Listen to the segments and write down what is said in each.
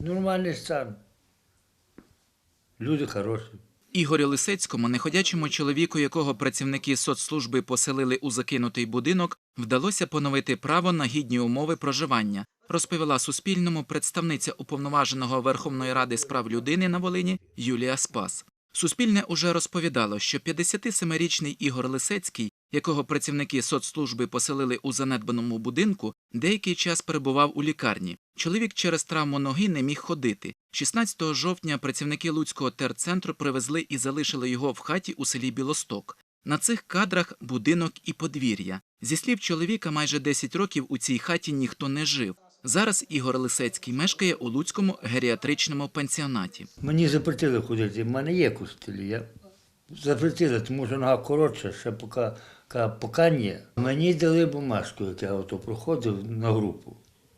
Нормальний стан. Люди хороші. Ігорю Лисецькому, неходячому чоловіку, якого працівники соцслужби поселили у закинутий будинок, вдалося поновити право на гідні умови проживання, розповіла Суспільному представниця уповноваженого Верховної Ради з прав людини на Волині Юлія Спас. Суспільне уже розповідало, що 57-річний Ігор Лисецький, якого працівники соцслужби поселили у занедбаному будинку, деякий час перебував у лікарні. Чоловік через травму ноги не міг ходити. 16 жовтня працівники Луцького терцентру привезли і залишили його в хаті у селі Білосток. На цих кадрах будинок і подвір'я. Зі слів чоловіка, майже 10 років у цій хаті ніхто не жив. Зараз Ігор Лисецький мешкає у Луцькому геріатричному пансіонаті. Мені запретили ходити, в мене є костелі. Я запретили, тому що нога коротша, ще поки, поки, ні. Мені дали бумажку, як я ото проходив на групу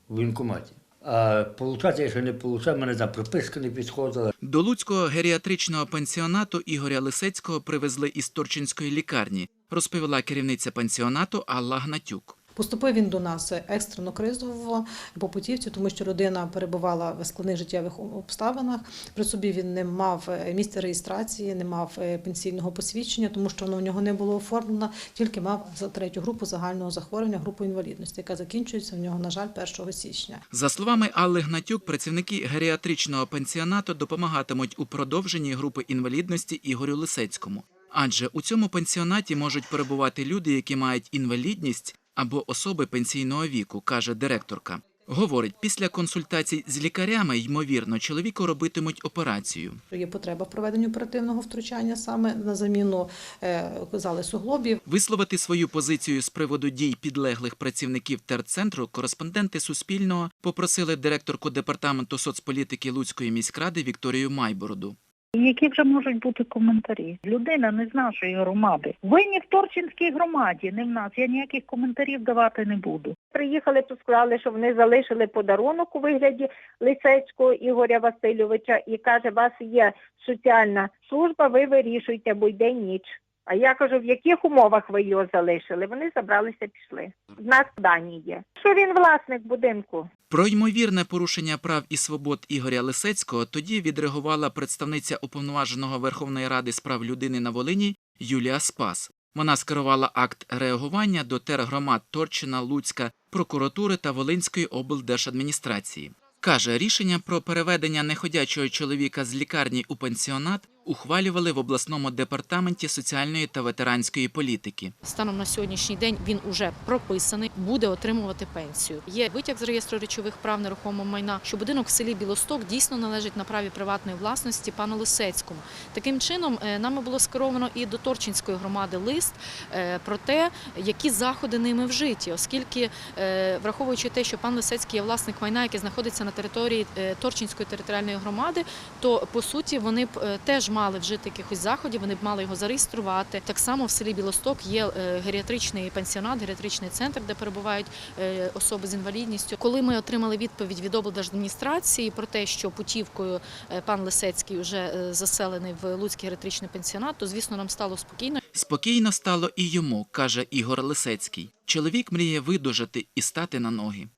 в воєнкоматі. А получати якщо не получав, мене там прописка не підходила. До Луцького геріатричного пансіонату Ігоря Лисецького привезли із Торчинської лікарні, розповіла керівниця пансіонату Алла Гнатюк. Поступив він до нас екстрено кризово по путівці, тому що родина перебувала в складних життєвих обставинах. При собі він не мав е, місця реєстрації, не мав е, пенсійного посвідчення, тому що воно в нього не було оформлено, тільки мав за третю групу загального захворювання, групу інвалідності, яка закінчується в нього, на жаль, 1 січня. За словами Алли Гнатюк, працівники геріатричного пансіонату допомагатимуть у продовженні групи інвалідності Ігорю Лисецькому. Адже у цьому пансіонаті можуть перебувати люди, які мають інвалідність або особи пенсійного віку, каже директорка. Говорить, після консультацій з лікарями, ймовірно, чоловіку робитимуть операцію. Є потреба в проведенні оперативного втручання саме на заміну е, зали суглобів. Висловити свою позицію з приводу дій підлеглих працівників терцентру кореспонденти Суспільного попросили директорку департаменту соцполітики Луцької міськради Вікторію Майбороду. Які вже можуть бути коментарі? Людина не з нашої громади. Ви не в Торчинській громаді, не в нас. Я ніяких коментарів давати не буду. Приїхали, то сказали, що вони залишили подарунок у вигляді Лисецького Ігоря Васильовича і каже, у вас є соціальна служба, ви вирішуйте, бо йде ніч. А я кажу, в яких умовах ви його залишили? Вони забралися, пішли. В нас дані є. Що він власник будинку? Про ймовірне порушення прав і свобод Ігоря Лисецького тоді відреагувала представниця уповноваженого Верховної Ради з прав людини на Волині Юлія Спас. Вона скерувала акт реагування до тергромад Торчина, Луцька, прокуратури та Волинської облдержадміністрації. Каже, рішення про переведення неходячого чоловіка з лікарні у пансіонат ухвалювали в обласному департаменті соціальної та ветеранської політики. Станом на сьогоднішній день він уже прописаний, буде отримувати пенсію. Є витяг з реєстру речових прав нерухомого майна, що будинок в селі Білосток дійсно належить на праві приватної власності пану Лисецькому. Таким чином, е, нами було скеровано і до Торчинської громади лист е, про те, які заходи ними вжиті, оскільки, е, враховуючи те, що пан Лисецький є власник майна, який знаходиться на території Торчинської територіальної громади, то по суті вони теж мали вжити якихось заходів, вони б мали його зареєструвати. Так само в селі Білосток є е, геріатричний пансіонат, геріатричний центр, де перебувають е, особи з інвалідністю. Коли ми отримали відповідь від облдержадміністрації про те, що путівкою е, пан Лисецький вже заселений в Луцький геріатричний пансіонат, то звісно нам стало спокійно. Спокійно стало і йому, каже Ігор Лисецький. Чоловік мріє видужати і стати на ноги.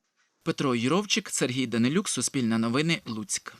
Петро Юровчик, Сергій Данилюк, Суспільне новини, Луцьк.